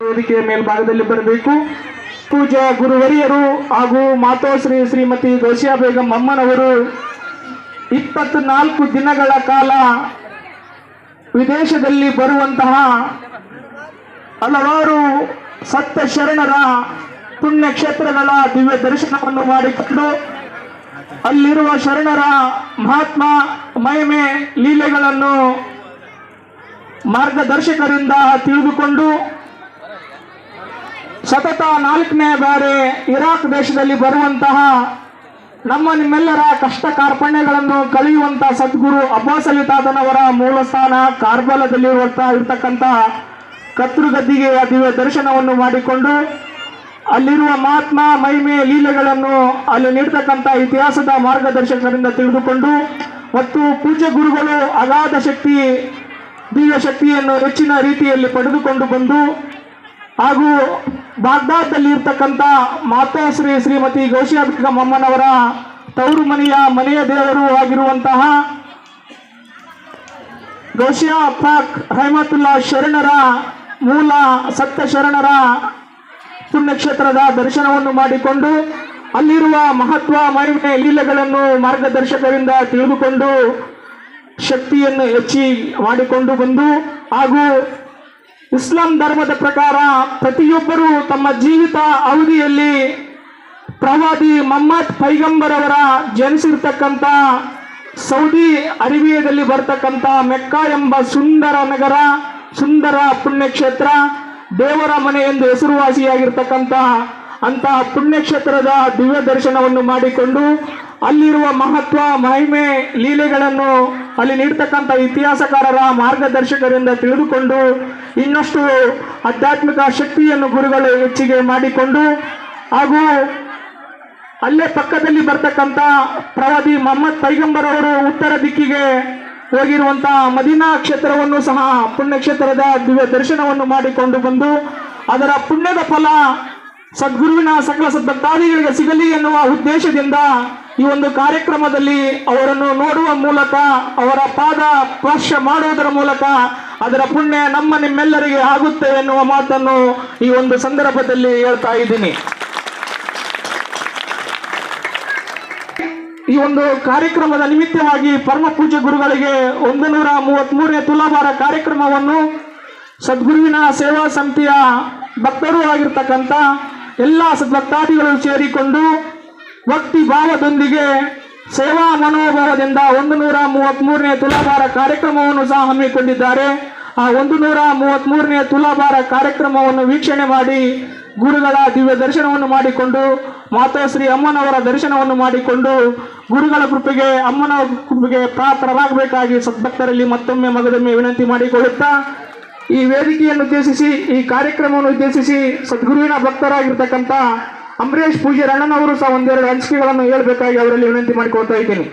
ವೇದಿಕೆಯ ಮೇಲ್ಭಾಗದಲ್ಲಿ ಬರಬೇಕು. ಪೂಜಾ ಗುರುವರಿಯರು ಹಾಗೂ ಮಾತೋಶ್ರೀ ಶ್ರೀಮತಿ ಗೋಶಿಯಾ ಬೇಗಂ ಅಮ್ಮನವರು ಇಪ್ಪತ್ನಾಲ್ಕು ದಿನಗಳ ಕಾಲ ವಿದೇಶದಲ್ಲಿ ಬರುವಂತಹ ಹಲವಾರು ಸತ್ಯ ಶರಣರ ಪುಣ್ಯಕ್ಷೇತ್ರಗಳ ದಿವ್ಯ ದರ್ಶನವನ್ನು ಮಾಡಿಕೊಂಡು ಅಲ್ಲಿರುವ ಶರಣರ ಮಹಾತ್ಮ ಮಹಿಮೆ ಲೀಲೆಗಳನ್ನು ಮಾರ್ಗದರ್ಶಕರಿಂದ ತಿಳಿದುಕೊಂಡು ಸತತ ನಾಲ್ಕನೇ ಬಾರಿ ಇರಾಕ್ ದೇಶದಲ್ಲಿ ಬರುವಂತಹ ನಮ್ಮ ನಿಮ್ಮೆಲ್ಲರ ಕಷ್ಟ ಕಾರ್ಪಣ್ಯಗಳನ್ನು ಕಳೆಯುವಂತ ಸದ್ಗುರು ಅಬ್ಬಾಸ್ ಅಲಿ ತಾತನವರ ಮೂಲ ಸ್ಥಾನ ಕಾರ್ಬಲದಲ್ಲಿರುವಂತಹ ಇರ್ತಕ್ಕಂಥ ಕತ್ರುಗದ್ದಿಗೆ ದಿವ್ಯ ದರ್ಶನವನ್ನು ಮಾಡಿಕೊಂಡು ಅಲ್ಲಿರುವ ಮಹಾತ್ಮ ಮಹಿಮೆ ಲೀಲೆಗಳನ್ನು ಅಲ್ಲಿ ನೀಡ್ತಕ್ಕಂಥ ಇತಿಹಾಸದ ಮಾರ್ಗದರ್ಶಕರಿಂದ ತಿಳಿದುಕೊಂಡು ಮತ್ತು ಪೂಜ್ಯ ಗುರುಗಳು ಅಗಾಧ ಶಕ್ತಿ, ದಿವ್ಯ ಶಕ್ತಿಯನ್ನು ಹೆಚ್ಚಿನ ರೀತಿಯಲ್ಲಿ ಪಡೆದುಕೊಂಡು ಬಂದು ಹಾಗೂ ಬಾಗ್ದಾದ್ದಲ್ಲಿ ಇರ್ತಕ್ಕಂಥ ಮಾತಾಶ್ರೀ ಶ್ರೀಮತಿ ಗೌಶಿಯಾಬಿಕ ಮೊಮ್ಮನವರ ತವರು ಮನೆಯ ಮನೆಯ ದೇವರು ಆಗಿರುವಂತಹ ಗೌಶಿಯಾ ಪಾಕ್ ರಹಮತುಲ್ಲಾ ಶರಣರ ಮೂಲ ಸತ್ಯ ಶರಣರ ಪುಣ್ಯಕ್ಷೇತ್ರದ ದರ್ಶನವನ್ನು ಮಾಡಿಕೊಂಡು ಅಲ್ಲಿರುವ ಮಹತ್ವ ಮಹಿಮೆ ಲೀಲೆಗಳನ್ನು ಮಾರ್ಗದರ್ಶಕರಿಂದ ತಿಳಿದುಕೊಂಡು ಶಕ್ತಿಯನ್ನು ಹೆಚ್ಚಿ ಮಾಡಿಕೊಂಡು ಬಂದು ಹಾಗೂ ಇಸ್ಲಾಂ ಧರ್ಮದ ಪ್ರಕಾರ ಪ್ರತಿಯೊಬ್ಬರೂ ತಮ್ಮ ಜೀವಿತ ಅವಧಿಯಲ್ಲಿ ಪ್ರವಾದಿ ಮಹಮ್ಮದ್ ಪೈಗಂಬರ್ ಅವರ ಜನಿಸಿರ್ತಕ್ಕಂಥ ಸೌದಿ ಅರೇಬಿಯಾದಲ್ಲಿ ಬರ್ತಕ್ಕಂಥ ಮೆಕ್ಕಾ ಎಂಬ ಸುಂದರ ನಗರ, ಸುಂದರ ಪುಣ್ಯಕ್ಷೇತ್ರ, ದೇವರ ಮನೆ ಎಂದು ಹೆಸರುವಾಸಿಯಾಗಿರ್ತಕ್ಕಂಥ ಅಂತಹ ಪುಣ್ಯಕ್ಷೇತ್ರದ ದಿವ್ಯ ದರ್ಶನವನ್ನು ಮಾಡಿಕೊಂಡು ಅಲ್ಲಿರುವ ಮಹತ್ವ ಮಹಿಮೆ ಲೀಲೆಗಳನ್ನು ಅಲ್ಲಿ ನೀಡ್ತಕ್ಕಂಥ ಇತಿಹಾಸಕಾರರ ಮಾರ್ಗದರ್ಶಕರಿಂದ ತಿಳಿದುಕೊಂಡು ಇನ್ನಷ್ಟು ಆಧ್ಯಾತ್ಮಿಕ ಶಕ್ತಿಯನ್ನು ಗುರುಗಳು ಹೆಚ್ಚಿಗೆ ಮಾಡಿಕೊಂಡು ಹಾಗೂ ಅಲ್ಲೇ ಪಕ್ಕದಲ್ಲಿ ಬರ್ತಕ್ಕಂಥ ಪ್ರವಾದಿ ಮೊಹಮ್ಮದ್ ಪೈಗಂಬರ್ ಅವರು ಉತ್ತರ ದಿಕ್ಕಿಗೆ ಹೋಗಿರುವಂತಹ ಮದೀನಾ ಕ್ಷೇತ್ರವನ್ನು ಸಹ ಪುಣ್ಯಕ್ಷೇತ್ರದ ದಿವ್ಯ ದರ್ಶನವನ್ನು ಮಾಡಿಕೊಂಡು ಬಂದು ಅದರ ಪುಣ್ಯದ ಫಲ ಸದ್ಗುರುವಿನ ಸಕಲ ಸದ್ಭಕ್ತಾದಿಗಳಿಗೆ ಸಿಗಲಿ ಎನ್ನುವ ಉದ್ದೇಶದಿಂದ ಈ ಒಂದು ಕಾರ್ಯಕ್ರಮದಲ್ಲಿ ಅವರನ್ನು ನೋಡುವ ಮೂಲಕ, ಅವರ ಪಾದ ಸ್ಪರ್ಶ ಮಾಡುವುದರ ಮೂಲಕ ಅದರ ಪುಣ್ಯ ನಮ್ಮ ನಿಮ್ಮೆಲ್ಲರಿಗೆ ಆಗುತ್ತೆ ಎನ್ನುವ ಮಾತನ್ನು ಈ ಒಂದು ಸಂದರ್ಭದಲ್ಲಿ ಹೇಳ್ತಾ ಇದ್ದೀನಿ. ಈ ಒಂದು ಕಾರ್ಯಕ್ರಮದ ನಿಮಿತ್ತವಾಗಿ ಪರಮ ಪೂಜೆ ಗುರುಗಳಿಗೆ ಒಂದು ನೂರ ಮೂವತ್ಮೂರನೇ ತುಲಾಭಾರ ಕಾರ್ಯಕ್ರಮವನ್ನು ಸದ್ಗುರುವಿನ ಸೇವಾ ಸಮಿತಿಯ ಭಕ್ತರು ಆಗಿರ್ತಕ್ಕಂಥ ಎಲ್ಲ ಭಕ್ತಾದಿಗಳು ಸೇರಿಕೊಂಡು ಭಕ್ತಿ ಭಾವದೊಂದಿಗೆ ಸೇವಾ ಮನೋಭಾವದಿಂದ ಒಂದು ನೂರ ಮೂವತ್ಮೂರನೇ ತುಲಾಭಾರ ಕಾರ್ಯಕ್ರಮವನ್ನು ಸಹ ಹಮ್ಮಿಕೊಂಡಿದ್ದಾರೆ. ಆ ಒಂದು ನೂರ ಮೂವತ್ಮೂರನೇ ತುಲಾಭಾರ ಕಾರ್ಯಕ್ರಮವನ್ನು ವೀಕ್ಷಣೆ ಮಾಡಿ ಗುರುಗಳ ದಿವ್ಯ ದರ್ಶನವನ್ನು ಮಾಡಿಕೊಂಡು ಮಾತಾಶ್ರೀ ಅಮ್ಮನವರ ದರ್ಶನವನ್ನು ಮಾಡಿಕೊಂಡು ಗುರುಗಳ ಕೃಪೆಗೆ, ಅಮ್ಮನವರ ಕೃಪೆಗೆ ಪಾತ್ರರಾಗಬೇಕಾಗಿ ಸದ್ಭಕ್ತರಲ್ಲಿ ಮತ್ತೊಮ್ಮೆ ಮಗದೊಮ್ಮೆ ವಿನಂತಿ ಮಾಡಿಕೊಳ್ಳುತ್ತಾ ಈ ವೇದಿಕೆಯನ್ನು ಉದ್ದೇಶಿಸಿ, ಈ ಕಾರ್ಯಕ್ರಮವನ್ನು ಉದ್ದೇಶಿಸಿ ಸದ್ಗುರುವಿನ ಭಕ್ತರಾಗಿರ್ತಕ್ಕಂಥ ಅಂಬರೀಶ್ ಪೂಜೆ ಅಣ್ಣನವರು ಸಹ ಒಂದೆರಡು ಹಂಚಿಕೆಗಳನ್ನು ಹೇಳಬೇಕಾಗಿ ಅವರಲ್ಲಿ ವಿನಂತಿ ಮಾಡಿಕೊಳ್ತಾ ಇದ್ದೀನಿ.